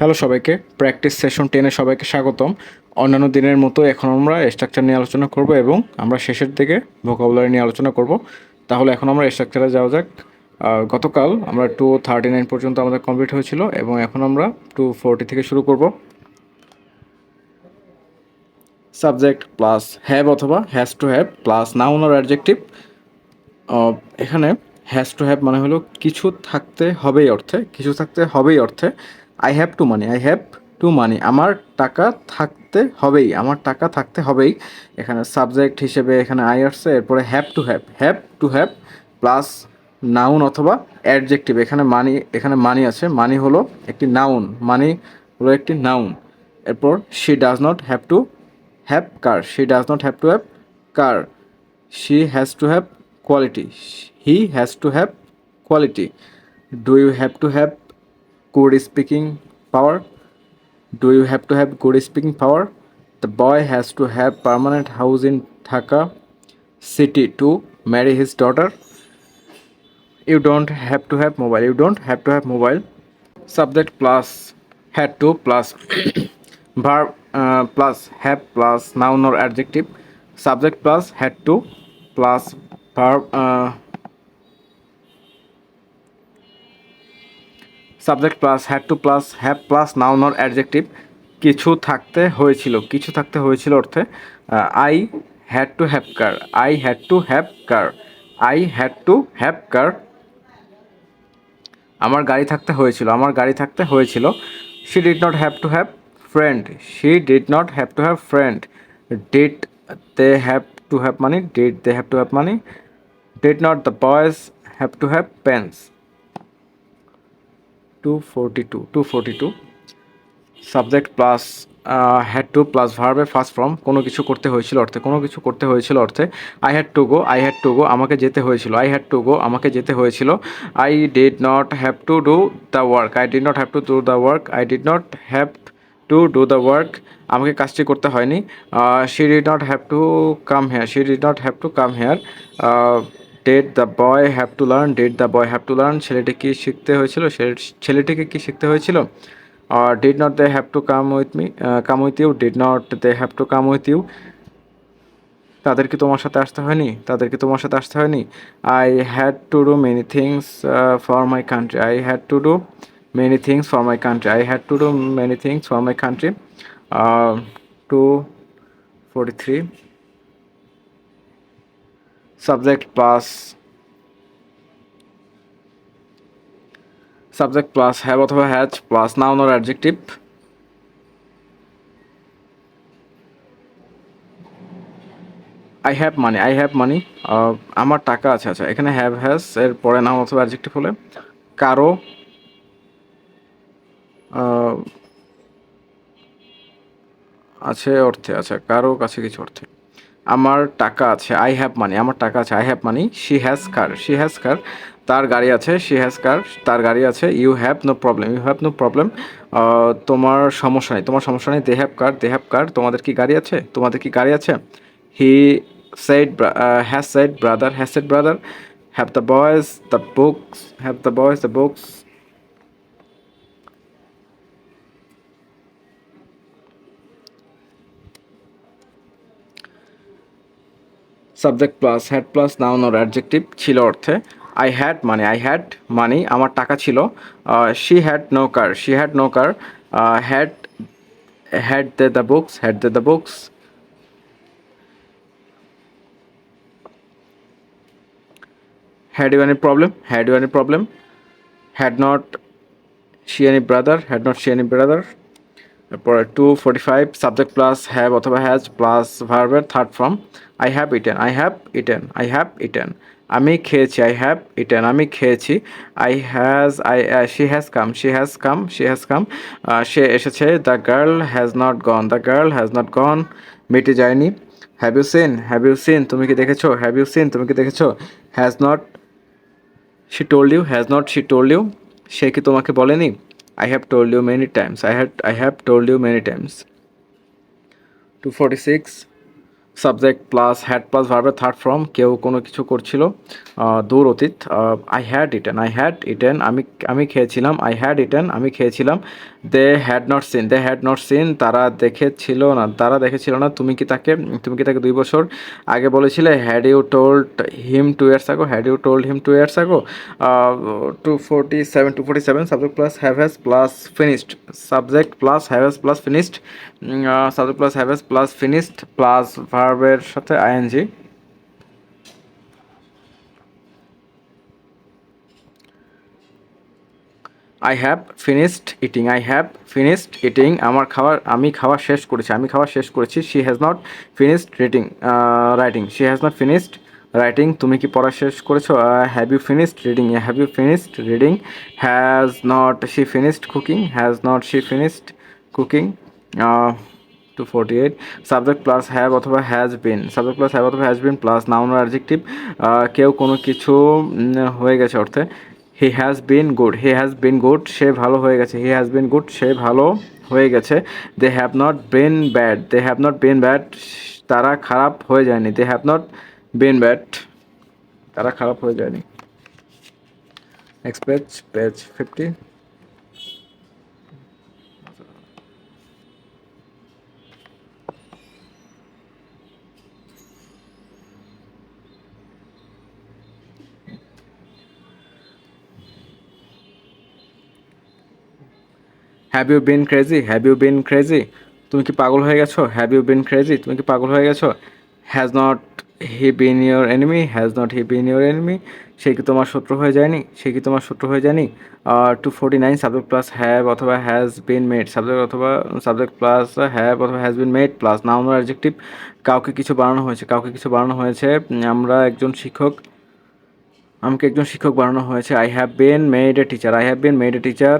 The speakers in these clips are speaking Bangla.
হ্যালো সবাইকে প্র্যাকটিস সেশন টেনে সবাইকে স্বাগতম। অন্যান্য দিনের মতো এখন আমরা স্ট্রাকচার নিয়ে আলোচনা করব এবং আমরা শেষের দিকে ভোকাবুলারি নিয়ে আলোচনা করব। তাহলে এখন আমরা স্ট্রাকচারে যাওয়া যাক। গতকাল আমরা টু থার্টি নাইন পর্যন্ত আমাদের কমপ্লিট হয়েছিল এবং এখন আমরা টু ফোরটি থেকে শুরু করব। সাবজেক্ট প্লাস হ্যাভ অথবা has to have plus noun R adjective এখানে হ্যাজ টু হ্যাভ মানে হলো কিছু থাকতে হবেই অর্থে, কিছু থাকতে হবেই অর্থে। I have to money I have to money আমার টাকা থাকতে হবেই, আমার টাকা থাকতে হবেই। এখানে সাবজেক্ট হিসেবে এখানে আই আসছে, এরপরে have to have have to have plus noun অথবা অ্যাডজেক্টিভ এখানে মানি এখানে মানি আছে। মানি হলো একটি নাউন মানি হলো একটি নাউন এরপর she does not have to have car she does not have to have car she has to have quality he has to have quality do you have to have good speaking power do you have to have good speaking power the boy has to have permanent house in dhaka city to marry his daughter you don't have to have mobile you don't have to have mobile subject plus had to plus verb uh, plus have plus noun or adjective subject plus had to plus verb uh, subject plus had to plus have plus noun or adjective কিছু থাকতে হয়েছিল, কিছু থাকতে হয়েছিল অর্থে I had to have car I had to have car I had to have car আমার গাড়ি থাকতে হয়েছিল, আমার গাড়ি থাকতে হয়েছিল she did not have to have friend she did not have to have friend did they have to have money did they have to have money did not the boys have to have pens two forty two two forty two subject plus had to plus ভার্বের ফার্স্ট ফর্ম কোনো কিছু করতে হয়েছিল অর্থে, কোনো কিছু করতে হয়েছিল অর্থে I had to go I had to go আমাকে যেতে হয়েছিল আই হ্যাড টু গো আমাকে যেতে হয়েছিল। I did not have to do the work I did not have to do the work I did not have to do the work আমাকে কাজটি করতে হয়নি। She did not have to come here she did not have to come here did the boy have to learn did the boy have to learn ছেলেটি কি শিখতে হয়েছিল? ছেলেটিকে কি শিখতে হয়েছিল? আর did not they have to come with me come with you did not they have to come with you তাদের কি তোমার সাথে আসতে হয়নি? তাদের কি তোমার সাথে আসতে হয়নি? I had to do many things for my country I had to do many things for my country I had to do many things for my country two forty three subject plus subject plus have অথবা has plus noun or adjective I have money I have money আমার টাকা আছে আচ্ছা এখানে হ্যাভ হ্যাজ এর পরে নাউন অথবা অ্যাডজেক্টিভ হলে। কারও আছে অর্থে আচ্ছা কারও কাছে কিছু অর্থে। আমার টাকা আছে আই হ্যাভ মানি আমার টাকা আছে I have money she has car she has car তার গাড়ি আছে শি হ্যাজ কার তার গাড়ি আছে you have no problem you have no problem তোমার সমস্যা নেই তোমার সমস্যা নেই they have car they have car তোমাদের কি গাড়ি আছে তোমাদের কি গাড়ি আছে? He said uh, has brother brother has brother have the the the books have the the the the subject plus had plus noun or adjective ছিল অর্থে। আই হ্যাড মানে আই হ্যাড মানি আমার টাকা ছিল। She had no car she had no car had had they the books had they the books had you any problem? Had you any problem? Had not she any brother? Had not she any brother? তারপরে two forty five subject plus have অথবা হ্যাজ প্লাস ভার্বের third form I have eaten I have eaten I have eaten আমি খেয়েছি আই হ্যাভ ইটেন আমি খেয়েছি I has I she has come she has come she has come সে এসেছে the girl has not gone the girl has not gone মিটে যায়নি। Have you seen have you seen তুমি কি দেখেছ? হ্যাভ ইউ সিন তুমি কি দেখেছ? Has not she told you has not she told you সে কি তোমাকে বলেনি? I have told you many times I had I have told you many times two forty six subject plus had plus ভার্বের থার্ড ফর্ম কেউ কোনো কিছু করছিল দূর অতীত I had eaten I had eaten আমি আমি খেয়েছিলাম আই হ্যাড ইটেন আমি খেয়েছিলাম they had not seen they had not seen তারা দেখেছিল না, তারা দেখেছিল না, তুমি কি তাকে, তুমি কি তাকে দুই বছর আগে বলেছিলে had you told him two years ago had you told him two years ago two forty seven two forty seven subject plus have plus finished subject plus have plus finished subject plus have plus finished plus ভার্বের সাথে ING I have finished eating I have finished eating আমার খাবার আমি খাওয়া শেষ করেছি, আমি খাওয়া শেষ করেছি she has not finished writing writing she has not finished writing তুমি কি পড়া শেষ করেছ? Have you finished reading have you finished reading has not she finished cooking has not she finished cooking two forty eight subject plus have অথবা has been subject plus have অথবা has been plus noun adjective কেউ কোনো কিছু হয়ে গেছে অর্থে। He has been good he has been good সে ভালো হয়ে গেছে। হি হ্যাজ বিন গুড সে ভালো হয়ে গেছে। They have not been bad they have not been bad তারা খারাপ হয়ে যায়নি। They have not been bad তারা খারাপ হয়ে যায়নি। Next page page fifty have you been crazy have you been crazy তুমি কি পাগল হয়ে গেছো? হ্যাভ ইউ বিন ক্রেজি তুমি কি পাগল হয়ে গেছো? Has not he been your enemy has not he been your enemy সে কি তোমার শত্রু হয়ে যায়নি? সে কি তোমার শত্রু হয়ে যায়নি? আর two forty nine subject plus have অথবা হ্যাজ বিন মেড সাবজেক্ট অথবা সাবজেক্ট প্লাস হ্যাভ অথবা has been made plus noun adjective কাউকে কিছু বানানো হয়েছে। কাউকে কিছু বানানো হয়েছে। আমরা একজন শিক্ষক। আমাকে একজন শিক্ষক বানানো হয়েছে I have been made a teacher I have been made a teacher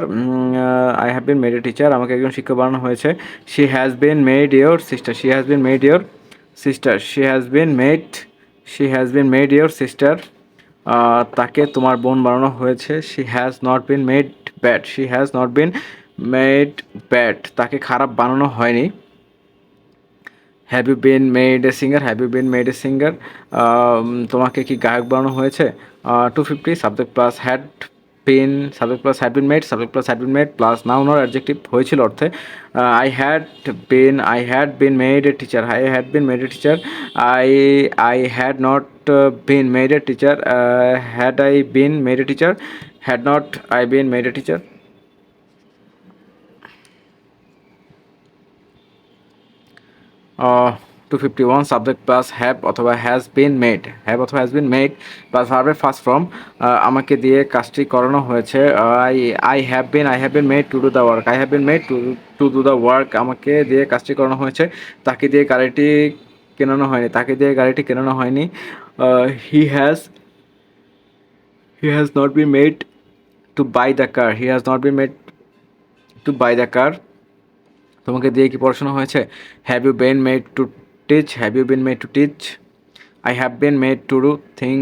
I have been made a teacher আমাকে একজন শিক্ষক বানানো হয়েছে she has been made your sister she has been made your sister she has been made she has been made your sister তাকে তোমার বোন বানানো হয়েছে she has not been made bad she has not been made bad তাকে খারাপ বানানো হয়নি have you been made a singer have you been made a singer তোমাকে কি গায়ক বানানো হয়েছে two fifty subject plus had been subject plus had been made subject plus had been made plus noun or adjective হয়েছিল অর্থে। I had been I had been made a teacher I had been made a teacher I I had not been made a teacher had I been made a teacher had not I been made a teacher two fifty one subject plus have অথবা হ্যাজ বিন মেড হ্যাভ অথবা হ্যাজ বিন মেড প্লাস ভার্বের ফার্স্ট ফর্ম আমাকে দিয়ে কাজটি করানো হয়েছে। I I have been I have been made to do the work I have been made to to do the work আমাকে দিয়ে কাজটি করানো হয়েছে। তাকে দিয়ে গাড়িটি কেনানো হয়নি, তাকে দিয়ে গাড়িটি কেনানো হয়নি। He has he has not be made to buy the car he has not be made to buy the car তোমাকে দিয়ে কি পড়াশোনা হয়েছে? Have you been made to have you been made to teach I have been made to do thing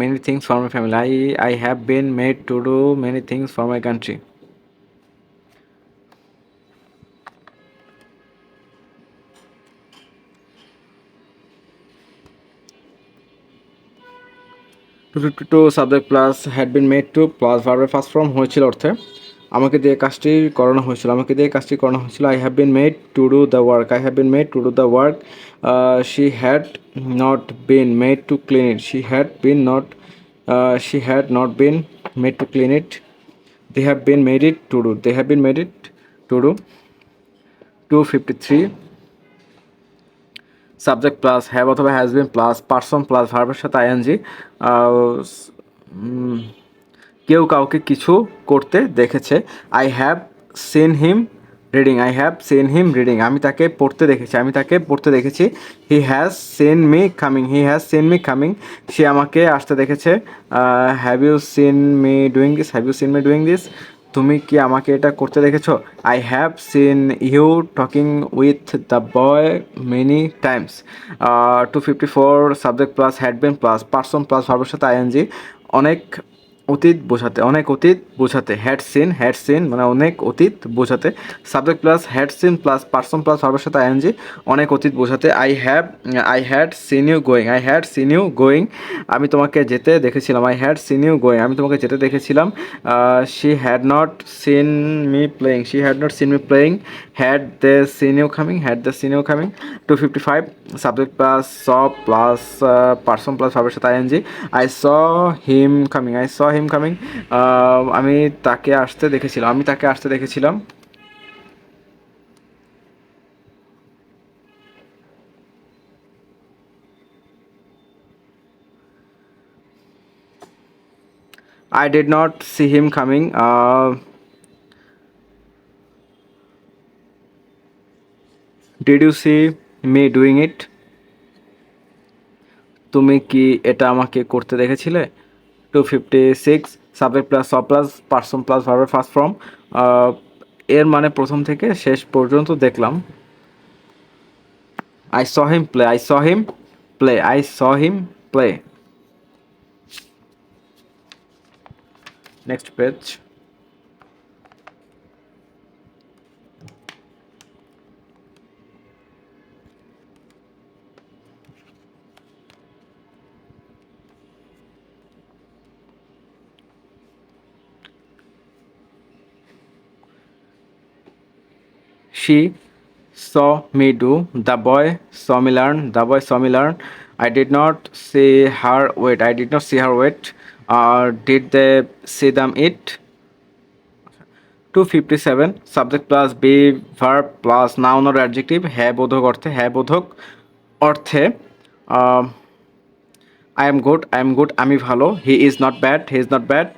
many things for my family I I have been made to do many things for my country two fifty two subject plus had been made to plus ভার্বের ফার্স্ট ফর্ম হয়েছিল অর্থে। আমাকে দিয়ে কাজটি করানো হয়েছিল। আমাকে দিয়ে কাজটি করানো হয়েছিল। I have been made to do the work I have been made to do the work she had not been made to clean it she had been not she had not been made to clean it they have been made it to do they have been made it to do two fifty three subject plus have অথবা has been plus person plus ভার্বের সাথে আইএনজি কেউ কাউকে কিছু করতে দেখেছে। I have seen him reading I have seen him reading আমি তাকে পড়তে দেখেছি, আমি তাকে পড়তে দেখেছি। He has seen me coming he has seen me coming সে আমাকে আসতে দেখেছে have you seen me doing this have you seen me doing this তুমি কি আমাকে এটা করতে দেখেছ? I have seen you talking with the boy many times two fifty four subject plus had been plus person plus ভার্বের সাথে আইএনজি অনেক অতীত বোঝাতে, অনেক অতীত বোঝাতে হ্যাড সিন হ্যাড সিন মানে অনেক অতীত বোঝাতে subject plus had seen plus person plus ভার্বের সাথে আইএনজি অনেক অতীত বোঝাতে I have I had seen you going I had seen you going আমি তোমাকে যেতে দেখেছিলাম I had seen you going আমি তোমাকে যেতে দেখেছিলাম she had not seen me playing she had not seen me playing had they seen you coming had the seen you coming two fifty five subject plus saw plus person plus ভাবের সাথে ING I saw him coming I saw him coming আমি তাকে আসতে দেখেছিলাম আমি তাকে আসতে দেখেছিলাম I did not see him coming. Uh, did you see doing it? তুমি কি এটা আমাকে করতে দেখেছিলে two fifty six subject plus saw plus person plus ভার্বের ফার্স্ট ফর্ম এর মানে প্রথম থেকে শেষ পর্যন্ত দেখলাম। I saw him play I saw him play I saw him play next page she saw me do the boy saw me learn the boy saw me learn i did not see her wait i did not see her wait or did they see them eat 257 subject plus be verb plus noun or adjective হ্যাঁ বোধক অর্থে হ্যাঁ বোধক অর্থে I am good I am good আমি ভালো he is not bad he is not bad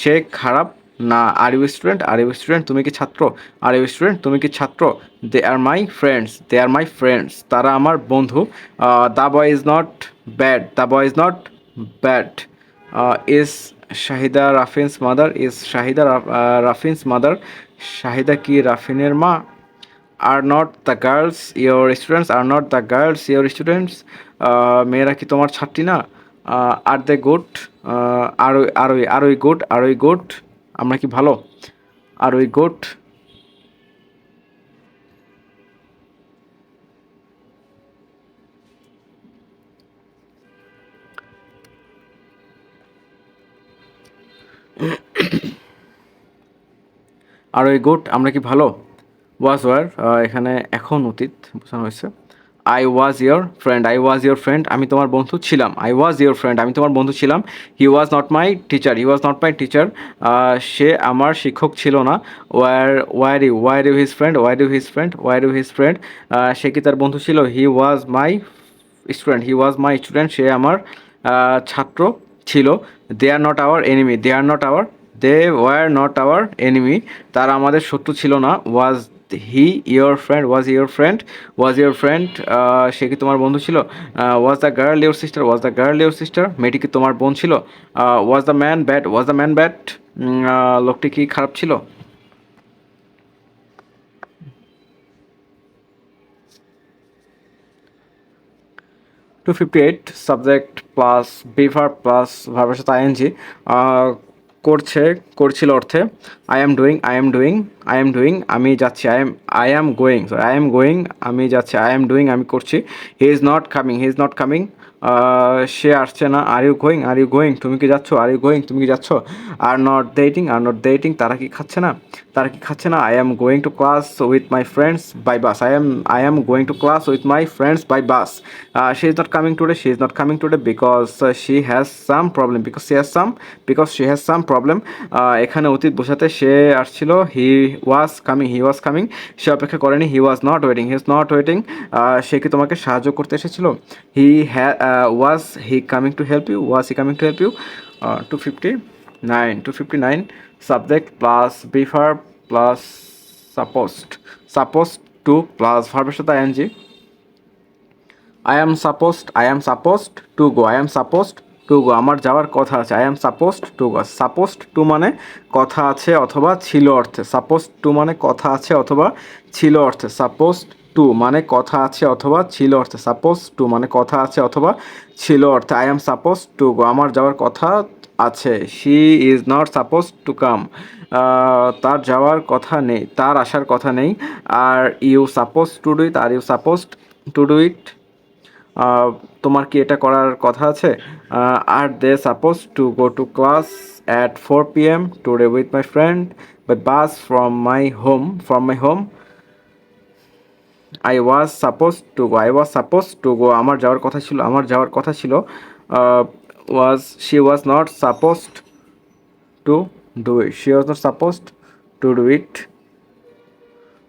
সে খারাপ না are you student are you student তুমি কি ছাত্র? আর ইউ স্টুডেন্ট তুমি কি ছাত্র? They are my friends they are my friends তারা আমার বন্ধু। The boy is not bad the boy is not bad is Shahida Rafin's mother is Shahida Rafin's mother Shahida কি রাফিনের মা? Are not the girls your students are not the girls your students মেয়েরা কি তোমার ছাত্রী না? আর দ্য গুড আর আর ওই গুড আর ওই গুড আমরা কি ভালো? আর ওই গুড আর ওই গুড আমরা কি ভালো? ওয়াজ ওয়ার এখানে এখন অতীত বোঝানো হয়েছে। I was your friend I was your friend আমি তোমার বন্ধু ছিলাম। আই ওয়াজ ইয়োর ফ্রেন্ড আমি তোমার বন্ধু ছিলাম। He was not my teacher he was not my teacher সে আমার শিক্ষক ছিল না। Were were you were you his friend were you his friend were you his friend সে কি তার বন্ধু ছিল? He was my student he was my student সে আমার ছাত্র ছিল। They are not our enemy they are not our they were not our enemy তারা আমাদের শত্রু ছিল না was he your friend was your friend was your friend সে কি তোমার বন্ধু ছিল? Was the girl your sister was the girl your sister মেয়েটি কি তোমার বোন ছিল? Was the man bad was the man bad লোকটি কি খারাপ ছিল? Two fifty eight subject plus be verb plus ভার্বের সাথে আইএনজি করছে, করছিল অর্থে I am doing I am doing I am doing আমি যাচ্ছি I am I am going sorry I am going আমি যাচ্ছি আই এম ডুইং আমি করছি he is not coming he is not coming সে আসছে না are you going are you going তুমি কি যাচ্ছ আর ইউ গোয়িং তুমি কি যাচ্ছ are not dating are not dating তারা কি খাচ্ছে না? তারা কি খাচ্ছে না? I am going to class with my friends by bus I am I am going to class with my friends by bus she is not coming today she is not coming today because she has some problem because she has some because she has some problem এখানে অতীত বোঝাতে সে আসছিল he was coming he was coming সে অপেক্ষা করেনি he was not waiting he is not waiting সে কি তোমাকে সাহায্য করতে এসেছিল? হি হ্যা was he coming to help you was he coming to help you two fifty nine two fifty nine subject plus be verb plus supposed supposed to plus ভার্বের সাথে ING I am supposed I am supposed to go I am supposed to go আমার যাওয়ার কথা আছে I am supposed to go supposed to মানে কথা আছে অথবা ছিল অর্থে সাপোস্ট টু মানে কথা আছে অথবা ছিল অর্থে সাপোস্ট টু মানে কথা আছে অথবা ছিল অর্থে সাপোজ টু মানে কথা আছে অথবা ছিল অর্থে I am suppose to go আমার যাওয়ার কথা আছে। She is not suppose to come তার যাওয়ার কথা নেই, তার আসার কথা নেই। Are you suppose to do it are you suppose to do it তোমার কি এটা করার কথা আছে? Are they suppose to go to class at four P M today with my friend by bus from my home from my home I was suppose to go I was suppose to go আমার যাওয়ার কথা ছিল, আমার যাওয়ার কথা ছিল। Was she was not supposed to do it she was not supposed to do it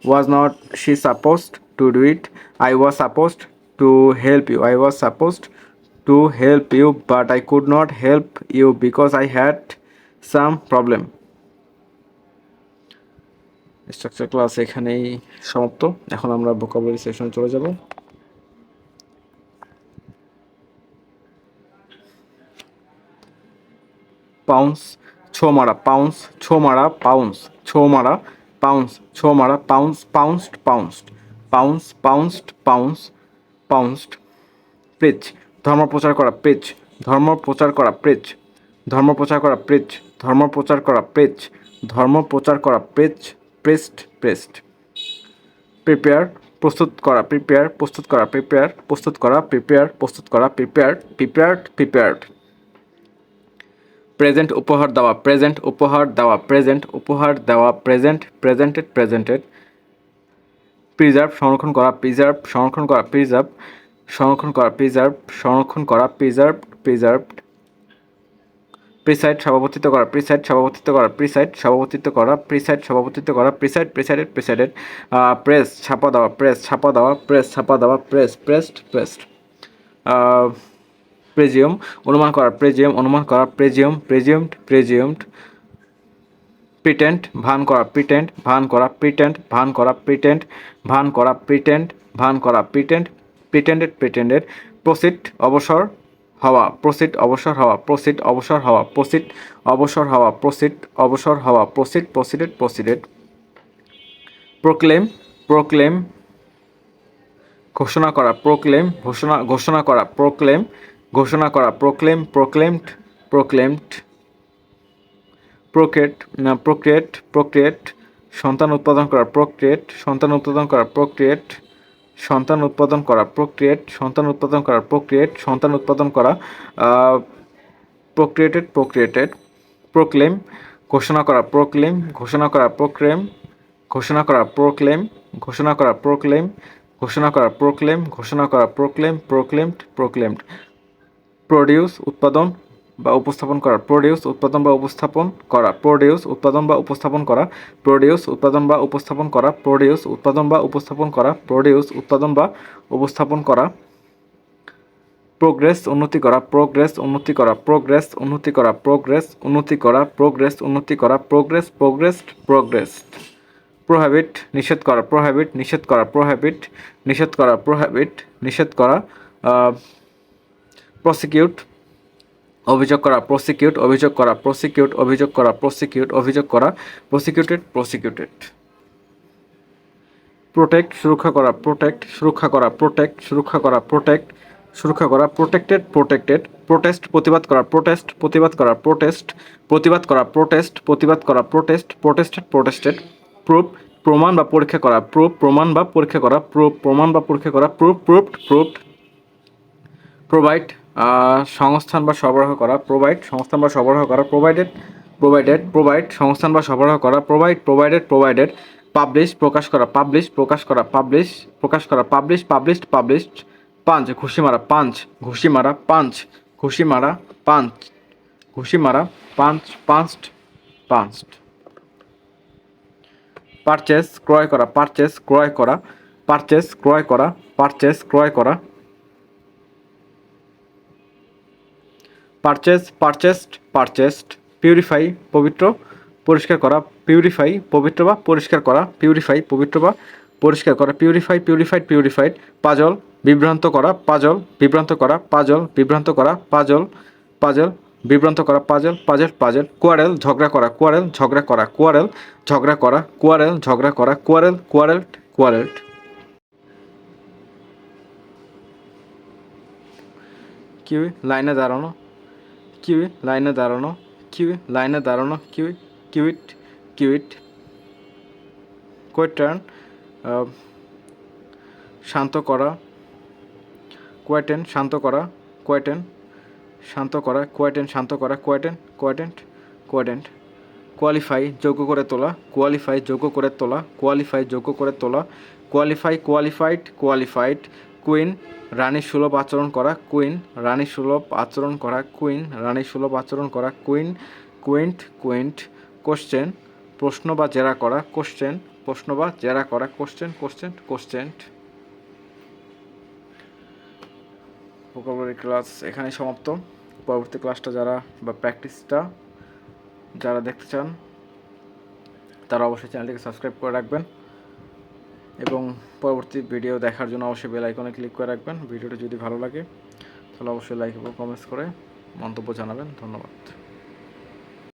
was not she supposed to do it i was supposed to help you i was supposed to help you but i could not help you because i had some problem structure class এখানেই সমাপ্ত এখন আমরা ভোকাবুলারি সেশন চলে যাব পাউন্স ছো মারা পাউন্স ছো মারা পাউন্স ছো মারা পাউন্স ছো মারা pounce pounced pounced pounce pounced pounce pounced praise ধর্ম প্রচার করা প্রেজ ধর্ম প্রচার করা প্রেজ ধর্ম প্রচার করা প্রেজ ধর্ম প্রচার করা প্রেজ ধর্ম প্রচার করা প্রেজ প্রেস্ট প্রেস্ট প্রিপেয়ার প্রস্তুত করা প্রিপেয়ার প্রস্তুত করা প্রিপেয়ার প্রস্তুত করা প্রিপেয়ার প্রস্তুত করা প্রিপেয়ার প্রিপেয়ার্ড প্রিপেয়ার্ড প্রেজেন্ট উপহার দেওয়া প্রেজেন্ট উপহার দেওয়া প্রেজেন্ট উপহার দেওয়া প্রেজেন্ট প্রেজেন্টেড প্রেজেন্টেড প্রিজার্ভ সংরক্ষণ করা প্রিজার্ভ সংরক্ষণ করা প্রিজার্ভ সংরক্ষণ করা প্রিজার্ভ সংরক্ষণ করা প্রিজার্ভ প্রিজার্ভড প্রিসাইড সভাপতিত্ব করা প্রিসাইড সভাপতিত্ব করা প্রিসাইড সভাপতিত্ব করা প্রিসাইড সভাপতিত্ব করা প্রিসাইড প্রিসাইডেড প্রিসাইডেড প্রেস ছাপা দেওয়া প্রেস ছাপা দেওয়া প্রেস ছাপা দেওয়া প্রেস প্রেসড প্রেসড প্রেজিয়াম অনুমান করা প্রেজিয়াম অনুমান করা প্রেজিয়াম প্রেজিয়ামড প্রেজিয়ামড প্রিটেন্ট ভান করা প্রিটেন্ট ভান করা প্রিটেন্ট ভান করা প্রিটেন্ট ভান করা প্রিটেন্ট ভান করা প্রিটেন্ট প্রিটেন্ডেড প্রিটেন্ডেড প্রসিড অবসর হওয়া প্রসিড অবসর হওয়া প্রসিড অবসর হওয়া প্রসিড অবসর হওয়া প্রসিড অবসর হওয়া proceed proceeded proceeded proclaim proclaim ঘোষণা করা প্রোক্লেম ঘোষণা ঘোষণা করা প্রোক্লেম ঘোষণা করা প্রোক্লেম প্রোক্লেমড প্রোক্লেমড প্রোক্রেট না প্রোক্রিয়েট প্রোক্রিয়েট সন্তান উৎপাদন করা প্রোক্রিয়েট সন্তান উৎপাদন করা প্রোক্রিয়েট সন্তান উৎপাদন করা প্রোক্রিয়েট সন্তান উৎপাদন করা প্রোক্রিয়েট সন্তান উৎপাদন করা প্রোক্রিয়েটেড প্রোক্রিয়েটেড প্রোক্লেম ঘোষণা করা প্রোক্লেম ঘোষণা করা প্রোক্লেম ঘোষণা করা প্রোক্লেম ঘোষণা করা প্রোক্লেম ঘোষণা করা প্রোক্লেম ঘোষণা করা প্রোক্লেম প্রোক্লেমড প্রোক্লেমড প্রডিউস উৎপাদন বা উপস্থাপন করা প্রডিউস উৎপাদন বা উপস্থাপন করা প্রডিউস উৎপাদন বা উপস্থাপন করা প্রডিউস উৎপাদন বা উপস্থাপন করা প্রডিউস উৎপাদন বা উপস্থাপন করা প্রডিউস উৎপাদন বা উপস্থাপন করা প্রোগ্রেস উন্নতি করা প্রোগ্রেস উন্নতি করা প্রোগ্রেস উন্নতি করা প্রোগ্রেস উন্নতি করা প্রোগ্রেস উন্নতি করা প্রোগ্রেস প্রোগ্রেস প্রোগ্রেস প্রোহ্যাবিট নিষেধ করা প্রোহ্যাবিট নিষেধ করা প্রোহ্যাবিট নিষেধ করা প্রোহ্যাবিট নিষেধ করা প্রসিকিউট অভিযোগ করা প্রসিকিউট অভিযোগ করা প্রসিকিউট অভিযোগ করা প্রসিকিউট অভিযোগ করা প্রসিকিউটেড প্রসিকিউটেড প্রোটেক্ট সুরক্ষা করা প্রোটেক্ট সুরক্ষা করা প্রোটেক্ট সুরক্ষা করা প্রোটেক্ট সুরক্ষা করা প্রোটেক্টেড প্রোটেক্টেড প্রোটেস্ট প্রতিবাদ করা প্রোটেস্ট প্রতিবাদ করা প্রোটেস্ট প্রতিবাদ করা প্রোটেস্ট প্রতিবাদ করা প্রোটেস্ট প্রোটেস্টেড প্রোটেস্টেড প্রুফ প্রমাণ বা পরীক্ষা করা প্রুফ প্রমাণ বা পরীক্ষা করা প্রুফ প্রমাণ বা পরীক্ষা করা প্রুফ প্রুফড প্রুফড প্রোভাইড সংস্থান বা সরবরাহ করা প্রোভাইড সংস্থান বা সরবরাহ করা প্রোভাইডেড প্রোভাইডেড প্রোভাইড সংস্থান বা সরবরাহ করা প্রোভাইড প্রোভাইডেড প্রোভাইডেড পাবলিশ প্রকাশ করা পাবলিশ প্রকাশ করা পাবলিশ প্রকাশ করা পাবলিশ পাবলিশড পাবলিশড পাঞ্চ ঘুষি মারা পাঞ্চ ঘুষি মারা পাঞ্চ ঘুষি মারা পাঞ্চ ঘুষি মারা পাঞ্চ পাঁচড পাঁচড পারচেস ক্রয় করা পারচেস ক্রয় করা পারচেস ক্রয় করা পারচেস ক্রয় করা পারচেস পারচেস্ট পারচেস্ট পিউরিফাই পবিত্র, পরিষ্কার করা পিউরিফাই পবিত্র বা পরিষ্কার করা পিউরিফাই পবিত্র বা পরিষ্কার করা পিউরিফাই পিউরিফাইড পিউরিফাইড পাজল, বিভ্রান্ত করা, পাজল, বিভ্রান্ত করা, পাজল, বিভ্রান্ত করা, পাজল পাজল, বিভ্রান্ত করা, পাজল পাজল পাজল কোয়ারেল ঝগড়া করা কোয়ারেল ঝগড়া করা কোয়ারেল ঝগড়া করা কোয়ারেল ঝগড়া করা কোয়ারেল কোয়ারেল্ট কোয়ারেল্ট কি লাইনে দাঁড়ানো? কিউই লাইনে দাঁড়ানো। কিউই লাইনে দাঁড়ানো। কিউই কিউইট কিউইট কোয়েটার্ন শান্ত করা। কোয়েটেন শান্ত করা। কোয়েটেন শান্ত করা। কোয়েটেন শান্ত করা। কোয়েটেন কোয়েটেন্ট কোয়েটেন্ট কোয়ালিফাই যোগ্য করে তোলা। কোয়ালিফাই যোগ্য করে তোলা। কোয়ালিফাই যোগ্য করে তোলা। কোয়ালিফাই কোয়ালিফাইড কোয়ালিফাইড কুইন, রানী সুলভ আচরণ করা কুইন, রানী সুলভ আচরণ করা কুইন, রানী সুলভ আচরণ করা কুইন, কুইন্ট কুইন্ট, কোশ্চেন, প্রশ্ন বা জেরা করা কোশ্চেন, প্রশ্ন বা জেরা করা question question question vocabulary class এখানেই সমাপ্ত। পরবর্তী ক্লাসটা যারা বা প্র্যাকটিসটা যারা দেখতে চান, তারা অবশ্যই চ্যানেলটিকে সাবস্ক্রাইব করে রাখবেন। এবং পরবর্তী ভিডিও দেখার জন্য অবশ্যই বেল আইকনে ক্লিক করে রাখবেন। ভিডিওটা যদি ভালো লাগে, তাহলে অবশ্যই লাইক এবং কমেন্টস করে মন্তব্য জানাবেন। ধন্যবাদ।